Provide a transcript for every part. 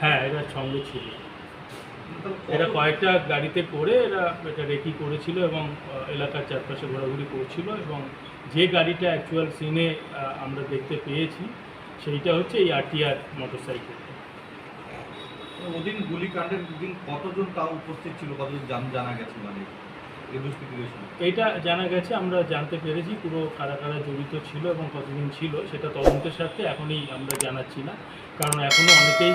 হ্যাঁ এরা সঙ্গে ছিল। এরা কয়েকটা গাড়িতে করে এরা এটা রেকি করেছিল এবং এলাকার চারপাশে ঘোরাঘুরি করছিল এবং যে গাড়িটা অ্যাকচুয়াল সিনে আমরা দেখতে পেয়েছি, সেইটা হচ্ছে এই আরটিআর মোটরসাইকেল ওদিন গুলিকাণ্ডের দিন কতজন তাও উপস্থিত ছিল, কতজন জান- গেছে মানে এই এইটা জানা গেছে, আমরা জানতে পেরেছি, পুরো কারা কারা জড়িত ছিল এবং কতদিন ছিল, সেটা তদন্তের সাথে এখনই আমরা জানাচ্ছি না। কারণ এখনও অনেকেই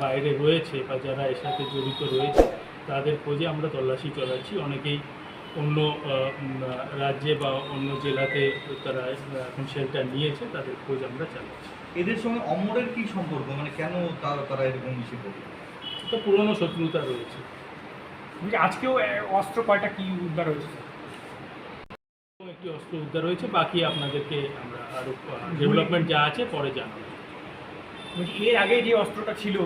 বাইরে রয়েছে বা যারা এর সাথে জড়িত রয়েছে, তাদের খোঁজে আমরা তল্লাশি চালাচ্ছি। অনেকেই অন্য রাজ্যে বা অন্য জেলাতে তারা এখন শেল্টার নিয়েছে, তাদের খোঁজ আমরা চালাচ্ছি। এদের সঙ্গে অমরের কি সম্পর্ক? মানে কেন তারা তারা এরকম মিশে পড়ে এটা পুরনো শত্রুতা রয়েছে। আজকেও অস্ত্র কয়টা কি উদ্ধার হয়েছে? একটি অস্ত্র উদ্ধার হয়েছে বাকি আপনাদেরকে আমরা আরও ডেভেলপমেন্ট যা আছে পরে জানাব। বলছি এর আগে যে অস্ত্রটা ছিল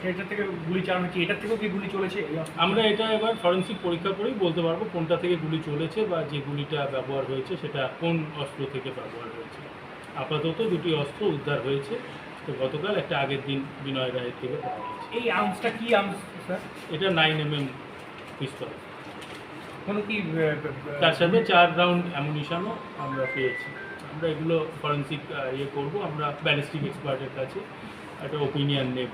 সেটা থেকে গুলি চালানো হচ্ছে এটার থেকেও কি গুলি চলেছে? আমরা এটা এবার ফরেন্সিক পরীক্ষা করেই বলতে পারব কোনটা থেকে গুলি চলেছে বা যে গুলিটা ব্যবহার হয়েছে সেটা কোন অস্ত্র থেকে ব্যবহার হয়েছে। আপাতত দুটি অস্ত্র উদ্ধার হয়েছে। তো গতকাল একটা আগের দিন বিনয় রায়ের থেকে পাওয়া গেছে। এই আর্মসটা কি আর্মস স্যার? এটা নাইন এম এম পিস্তল। কোনো কি তার সাথে চার রাউন্ড অ্যামুনিশনও আমরা পেয়েছি। আমরা এগুলো ফরেন্সিক ইয়ে করব। আমরা ব্যালিস্টিক এক্সপার্টের কাছে একটা ওপিনিয়ন নেব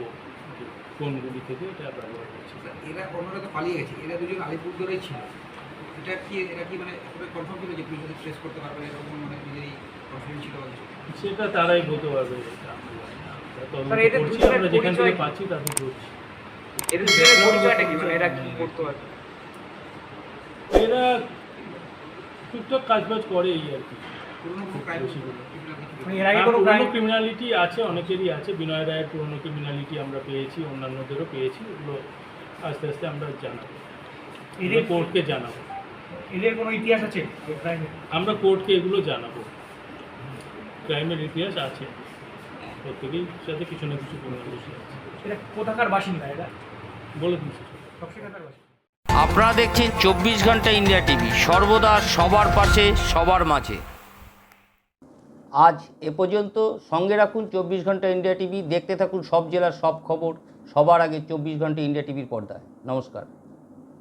কোনগুলি থেকে এটা ব্যবহার হয়েছে। এরা অন্যরা তো পালিয়ে গেছে। এরা দুজন আলিপুরদুয়ারেই ছিল। এটা কি এরা কি মানে একেবারে কনফার্ম ছিল যে পুলিশ সাথে ট্রেস করতে পারবে এরকম মানে নিজেরই কনফিডেন্স ছিল সেটা তারাই বলতে পারবে আমরা যেখান থেকে পাচ্ছি তাদের করছি মানে এরা কি করতে পারে এরা টুকটাক কাজবাজ করে এই আর কি। পুরোনো। মানে ক্রিমিনালিটি আছে অনেকেরই আছে। বিনয় রায়ের পুরনো ক্রিমিনালিটি আমরা পেয়েছি অন্যান্যদেরও পেয়েছি। ওগুলো আস্তে আস্তে আমরা জানাব। কোর্টকে জানাব। এদের কোনো ইতিহাস আছে? আমরা কোর্টকে এগুলো জানাব। ক্রাইমের ইতিহাস আছে। প্রত্যেকেই সাথে কিছু না কিছু আছে। এটা কোথাকার বাসিন্দা এরা বলে দিচ্ছি। সব সেখানকার বাসিন্দা আপনারা দেখছেন চব্বিশ ঘণ্টা ইন্ডিয়া টিভি। সর্বদা সবার পাশে সবার মাঝে। আজ এ পর্যন্ত সঙ্গে রাখুন চব্বিশ ঘণ্টা ইন্ডিয়া টিভি। দেখতে থাকুন সব জেলার সব খবর। সবার আগে চব্বিশ ঘণ্টা ইন্ডিয়া টিভির পর্দায়। নমস্কার।